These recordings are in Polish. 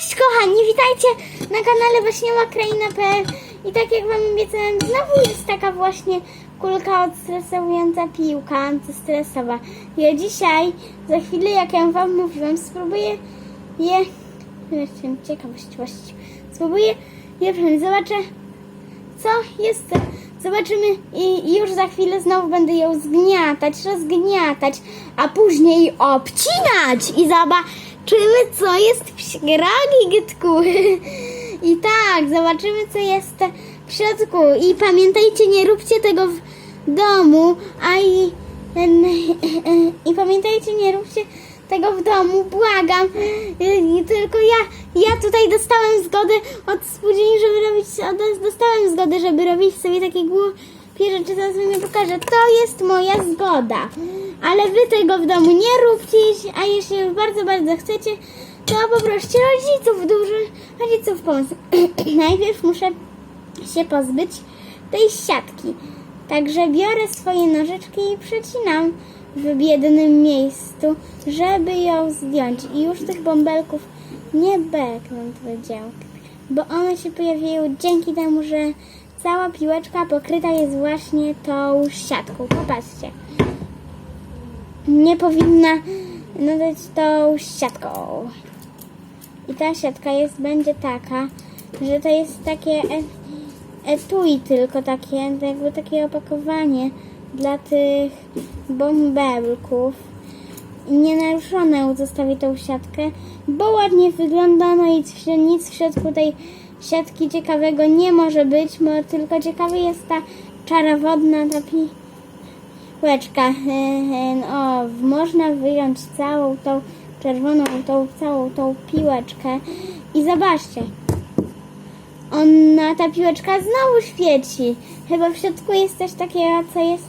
Cześć kochani, witajcie na kanale Waśniowa Kraina.pl I tak jak wam obiecałem, znowu jest taka właśnie kulka odstresowująca piłka antystresowa. Ja dzisiaj, za chwilę jak ja wam mówiłam, spróbuję je... Jestem ciekawość właściwie. Spróbuję je wziąć, zobaczę co jest. Zobaczymy i już za chwilę znowu będę ją zgniatać, rozgniatać, a później obcinać i zobaczymy co jest w środku. I tak, zobaczymy co jest w środku. I pamiętajcie, nie róbcie tego w domu, a i, i pamiętajcie, nie róbcie tego w domu, błagam. Tylko ja, ja tutaj dostałem zgodę od spółdzielni, żeby robić, od- dostałem zgodę, żeby robić sobie takie głupie rzeczy, zaraz je pokażę. To jest moja zgoda. Ale wy tego w domu nie róbcie, a jeśli bardzo, bardzo chcecie, to poproście rodziców, dużo rodziców pomoc. Najpierw muszę się pozbyć tej siatki. Także biorę swoje nożyczki i przecinam w biednym miejscu, żeby ją zdjąć. I już tych bąbelków nie beknę powiedział, bo one się pojawiają dzięki temu, że cała piłeczka pokryta jest właśnie tą siatką. Popatrzcie. Nie powinna nadać tą siatką. I ta siatka jest, będzie taka, że to jest takie e, etui tylko takie, jakby takie opakowanie dla tych bąbelków. Nienaruszone zostawię tą siatkę, bo ładnie wygląda, no i nic w środku tej siatki ciekawego nie może być, bo tylko ciekawa jest ta czara wodna, ta pi piłeczka. E, e, O, można wyjąć całą tą czerwoną, tą całą tą piłeczkę i zobaczcie. Ona, ta piłeczka znowu świeci. Chyba w środku jest coś takiego, co jest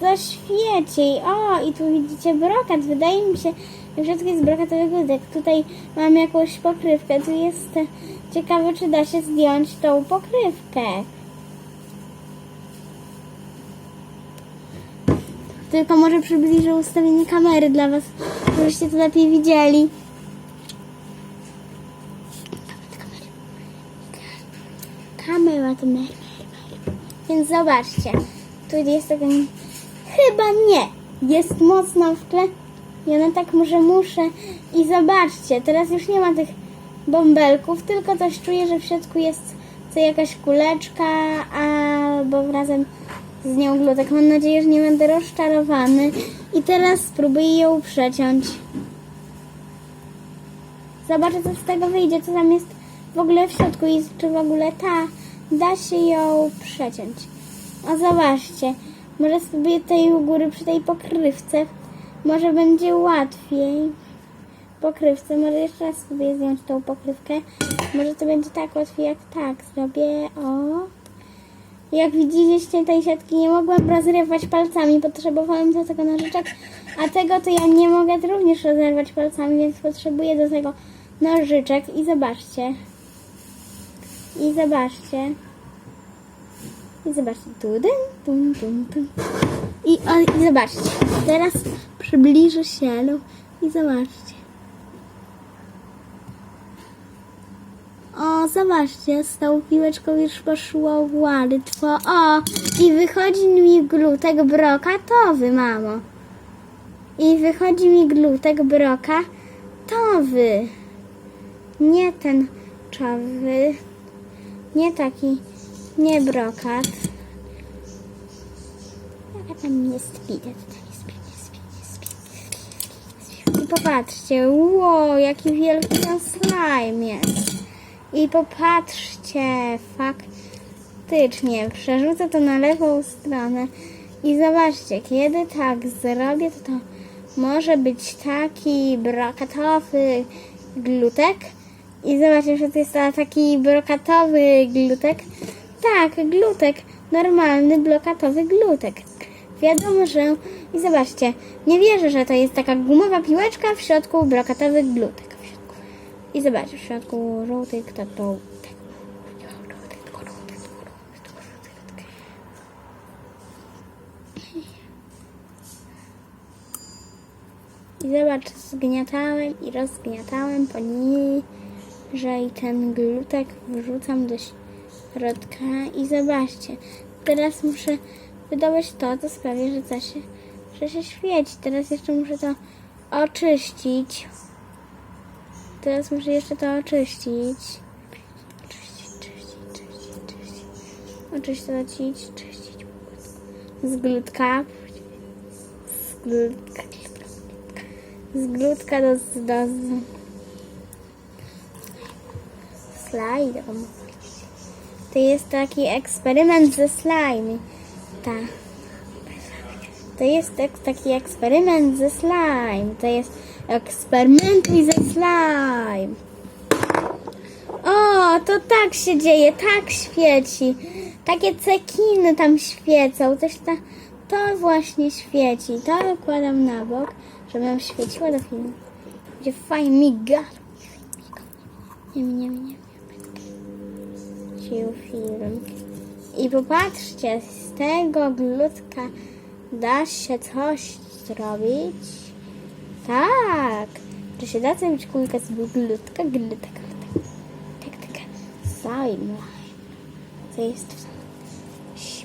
co świeci. O, i tu widzicie brokat. Wydaje mi się, że w środku jest brokatowy guzek. Tutaj mam jakąś pokrywkę. Tu jest ciekawe, czy da się zdjąć tą pokrywkę. Tylko może przybliżę ustawienie kamery dla Was, żebyście to lepiej widzieli. Kamera to mer. Więc zobaczcie. Tu jest ten... Chyba nie. Jest mocno w tle. I ona tak może muszę. I zobaczcie, teraz już nie ma tych bąbelków, tylko coś czuję, że w środku jest co jakaś kuleczka, albo razem z nią glutek. Mam nadzieję, że nie będę rozczarowany. I teraz spróbuję ją przeciąć. Zobaczę, co z tego wyjdzie, co tam jest w ogóle w środku i czy w ogóle ta da się ją przeciąć. O, zobaczcie. Może spróbuję tutaj u góry przy tej pokrywce. Może będzie łatwiej. Pokrywce. Może jeszcze raz spróbuję zdjąć tą pokrywkę. Może to będzie tak łatwiej jak tak. Zrobię o. Jak widzieliście, tej siatki nie mogłam rozrywać palcami, potrzebowałam do tego nożyczek, a tego to ja nie mogę również rozerwać palcami, więc potrzebuję do tego nożyczek i zobaczcie. I zobaczcie. I zobaczcie. Tu, dyn, tum, tum, tum. I, o, I zobaczcie. Teraz przybliżę się i zobaczcie. Zobaczcie, z tą piłeczką już poszło łatwo. O, i wychodzi mi glutek brokatowy, mamo. I wychodzi mi glutek brokatowy. Nie ten czowy. Nie taki, nie brokat. Jaka tam jest spina, tutaj popatrzcie, ło, jaki wielki ten slime jest. I popatrzcie, faktycznie, przerzucę to na lewą stronę i zobaczcie, kiedy tak zrobię, to to może być taki brokatowy glutek. I zobaczcie, że to jest ta- taki brokatowy glutek. Tak, glutek, normalny brokatowy glutek. Wiadomo, że... I zobaczcie, nie wierzę, że to jest taka gumowa piłeczka, w środku brokatowy glutek. I zobaczcie, w środku żółty, kto to... I zobacz, zgniatałem i rozgniatałem poniżej ten glutek, wrzucam do środka i zobaczcie, teraz muszę wydobyć to, co sprawi, że, to że się świeci. Teraz jeszcze muszę to oczyścić. Teraz muszę jeszcze to oczyścić. Czyścić, czyścić, czyścić, czyścić. Oczyścić, czyścić. Z glutka. Z glutka. Z glutka do, do z... slajdu. To jest taki eksperyment ze slime. Tak. To jest tak, taki eksperyment ze slime. To jest eksperymentuj ze slime. O, to tak się dzieje, tak świeci. Takie cekiny tam świecą. Też ta, to właśnie świeci. To wykładam na bok, żeby nam świeciło do filmu. Będzie fajnie miga. Nie, nie, nie, nie. Ciu film. I popatrzcie, z tego glutka da się coś zrobić. Tak. Czy się da zrobić kulkę z glutka? Glutka. Tak, tak. Slime. Co jest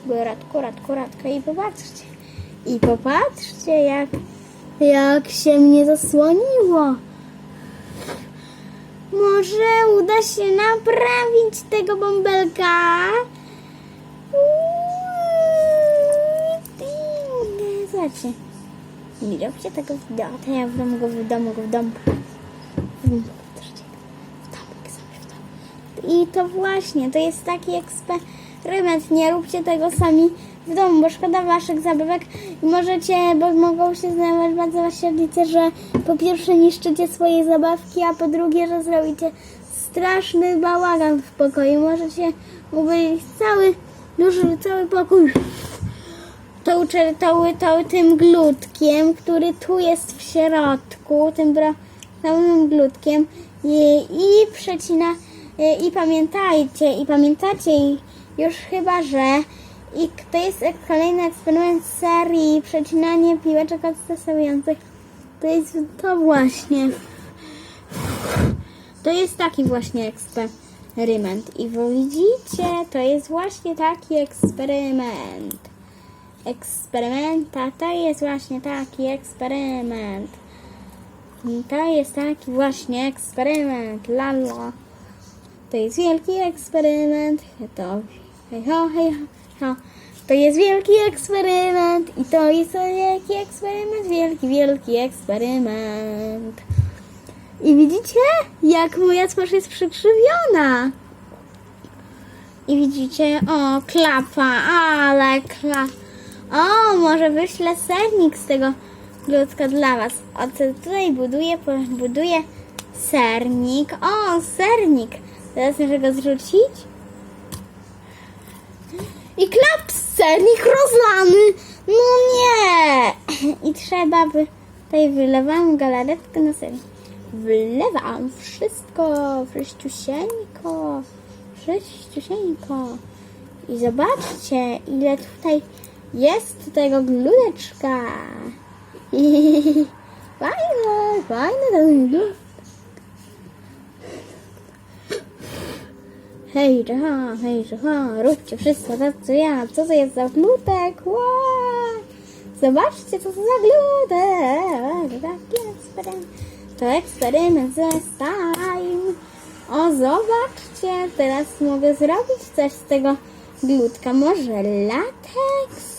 w Radku, radku, radka i popatrzcie. I popatrzcie, jak, jak się mnie zasłoniło. Może uda się naprawić tego bąbelka? Zobaczcie. Nie róbcie tego w domu. To ja w domu go w domu go w domu. W domu. I to właśnie, to jest taki eksperyment. Nie róbcie tego sami w domu, bo szkoda waszych zabawek i możecie, bo mogą się znaleźć bardzo wasze rodzice, że po pierwsze niszczycie swoje zabawki, a po drugie, że zrobicie straszny bałagan w pokoju. Możecie ubyć cały, duży, cały pokój tą, tą, tą, tym glutkiem, który tu jest w środku, tym brązowym glutkiem i, i przecina i, i pamiętajcie, i pamiętacie już chyba, że i to jest kolejny eksperyment serii przecinanie piłeczek odstresujących. To jest to właśnie. To jest taki właśnie eksperyment. I widzicie, to jest właśnie taki eksperyment eksperymenta. To jest właśnie taki eksperyment. To jest taki właśnie eksperyment. Lalo. To jest wielki eksperyment. To hej ho, hej ho. To jest wielki eksperyment. I to jest wielki eksperyment. Wielki, wielki eksperyment. I widzicie, jak moja twarz jest przykrzywiona. I widzicie, o, klapa, ale klapa. O, może wyślę sernik z tego glutka dla was. O, tutaj buduję, buduję sernik. O, sernik. Teraz muszę go zrzucić. I klap, sernik rozlany. No nie. I trzeba by... Tutaj wylewam galaretkę na sernik. Wlewam wszystko, wszyściusieńko, wszyściusieńko. I zobaczcie, ile tutaj jest tego gludeczka. Fajne, fajne ten glut. Hej, ha, hej, ha, róbcie wszystko tak, co ja. Co to jest za glutek? Ła! Zobaczcie, co to za glutek. Taki eksperyment. To eksperyment ze slime. O, zobaczcie, teraz mogę zrobić coś z tego glutka. Może lateks?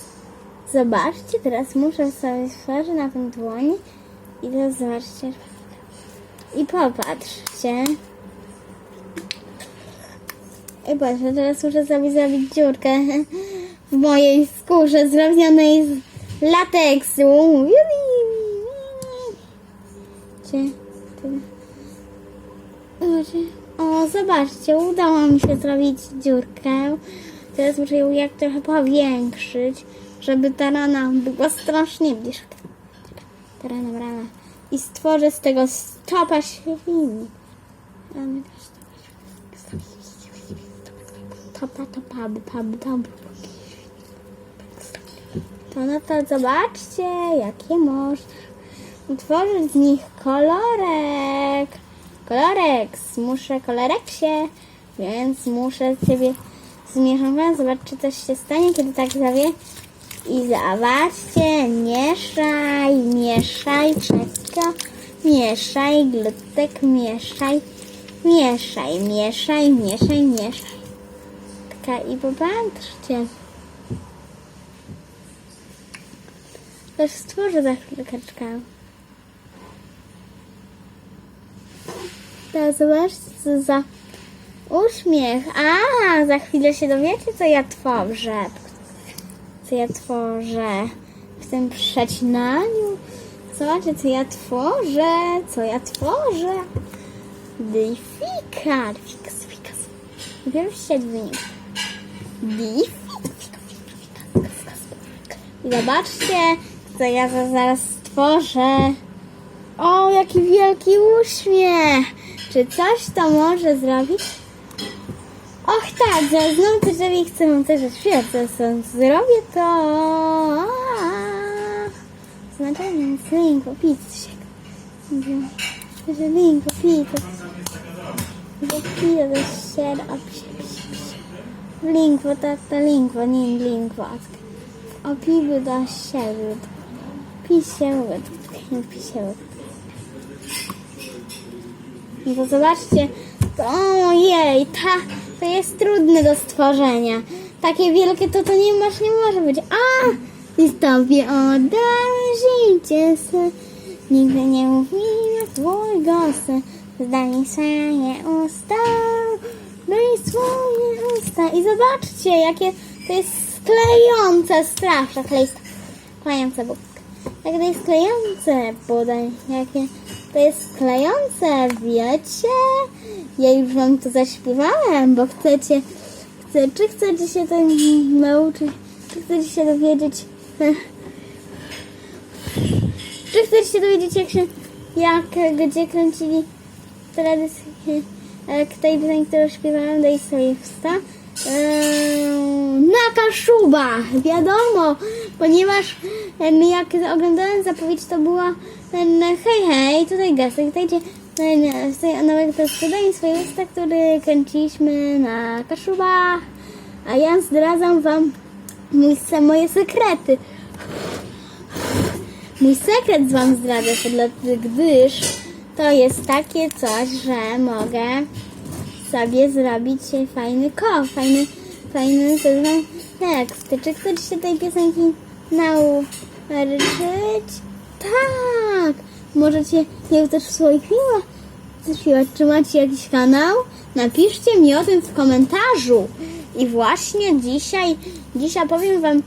Zobaczcie, teraz muszę sobie stworzyć na tym dłoni. I teraz zobaczcie. I popatrzcie. I patrzcie, teraz muszę sobie zrobić dziurkę w mojej skórze zrobionej z lateksu. O, zobaczcie, udało mi się zrobić dziurkę. Teraz muszę ją jak trochę powiększyć, żeby ta rana była strasznie bliska. Ta rana, rana. I stworzę z tego stopa świni. Topa, topa, pub, pub. To no to zobaczcie, jakie można utworzyć z nich kolorek. Kolorek, muszę kolorek się, więc muszę ciebie zmieszam. Zobacz, czy coś się stanie, kiedy tak zawie. I zobaczcie, mieszaj, mieszaj, wszystko. Mieszaj, glutek, mieszaj, mieszaj, mieszaj, mieszaj, mieszaj. Taka i popatrzcie. Też stworzę za chwilkę. To zobaczcie, co za uśmiech. A, za chwilę się dowiecie, co ja tworzę. Co ja tworzę w tym przecinaniu. Zobaczcie, co ja tworzę. Co ja tworzę. Difika, difika. Dopiero się wynik. I zobaczcie, co ja za- zaraz stworzę. O, jaki wielki uśmiech! Czy coś to może zrobić? Och tak, zaraz znowu coś zrobię i chcę wam też zaśpiewać. Co co zrobię to... Znaczenie pizzie. Że linko, pizza. Że że sied, a psie, psie, psie. Linkwo, tata, linkwo, nin, linkwo. O piwy da siedł. Pisiełek, pisiełek. No to zobaczcie, to, ojej, ta, to jest trudne do stworzenia. Takie wielkie to to nie masz, nie może być. A! I tobie oddam se. Nigdy nie mówiła twój głos. Zdaj swoje usta. Daj swoje usta. I zobaczcie, jakie to jest sklejące, straszne kleiste. Klejące, bo jak to jest klejące, podaj, jakie to jest klejące, wiecie? Ja już wam to zaśpiewałem, bo chcecie, chcę, czy chcecie się tego nauczyć, czy chcecie się dowiedzieć, czy chcecie się dowiedzieć, jak się, jak, gdzie kręcili tradycję, tej piosenki, którą śpiewałem, daj sobie wsta. Eee, na Kaszubach, wiadomo, ponieważ jak oglądałem zapowiedź, to była hej hej, tutaj gestek, tutaj ten z nowego gospodarza swoje usta, który kręciliśmy na Kaszubach, a ja zdradzam wam mój, moje sekrety. Mój sekret wam zdradzę, gdyż to jest takie coś, że mogę sobie zrobić fajny ko, fajny, fajny nazywam tekst. Czy chcesz się tej piosenki nauczyć? Tak! Możecie ją też w swoich filmach zaśpiewać. Czy macie jakiś kanał? Napiszcie mi o tym w komentarzu. I właśnie dzisiaj, dzisiaj powiem wam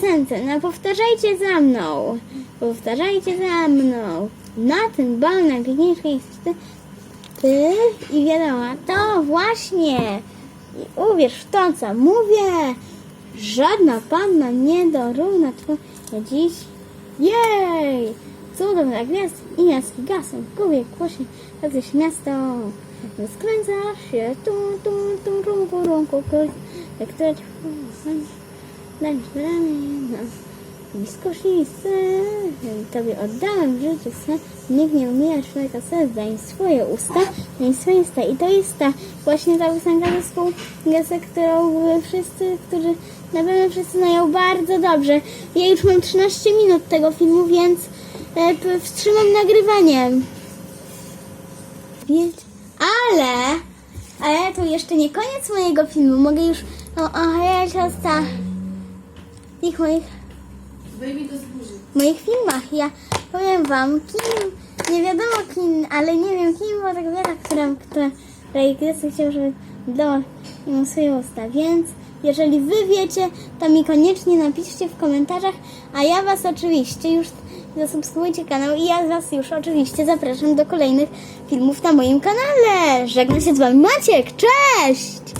sensę. No powtarzajcie za mną. Powtarzajcie za mną. Na ten bal jest ty, ty i wiadomo, to właśnie. I uwierz w to, co mówię. Żadna panna nie dorówna twoja dziś. Jej! Cudowna gwiazd i jaski gasem. W głowie głośnie jakieś miasto. Rozkręca się tu, tu, tu, rumku, rumku, krój. Jak to Daj ramię, blisko ślisty. Tobie oddałem życie swe. Nikt nie umiera człowieka serc. Daj swoje usta, daj swoje usta. I to jest ta właśnie ta piosenka zespół Gesek, którą wszyscy, którzy na pewno wszyscy znają bardzo dobrze. Ja już mam 13 minut tego filmu, więc e, wstrzymam nagrywanie. Ale, ale to jeszcze nie koniec mojego filmu. Mogę już o, o siostra tych moich, Wyjmij to z buzi. w moich filmach. Ja powiem wam, kim, nie wiadomo kim, ale nie wiem kim była ta kobieta, która, która, Krystus chciał, żeby dała usta. Więc jeżeli wy wiecie, to mi koniecznie napiszcie w komentarzach, a ja was oczywiście już zasubskrybujcie kanał i ja was już oczywiście zapraszam do kolejnych filmów na moim kanale. Żegnam się z wami Maciek, cześć!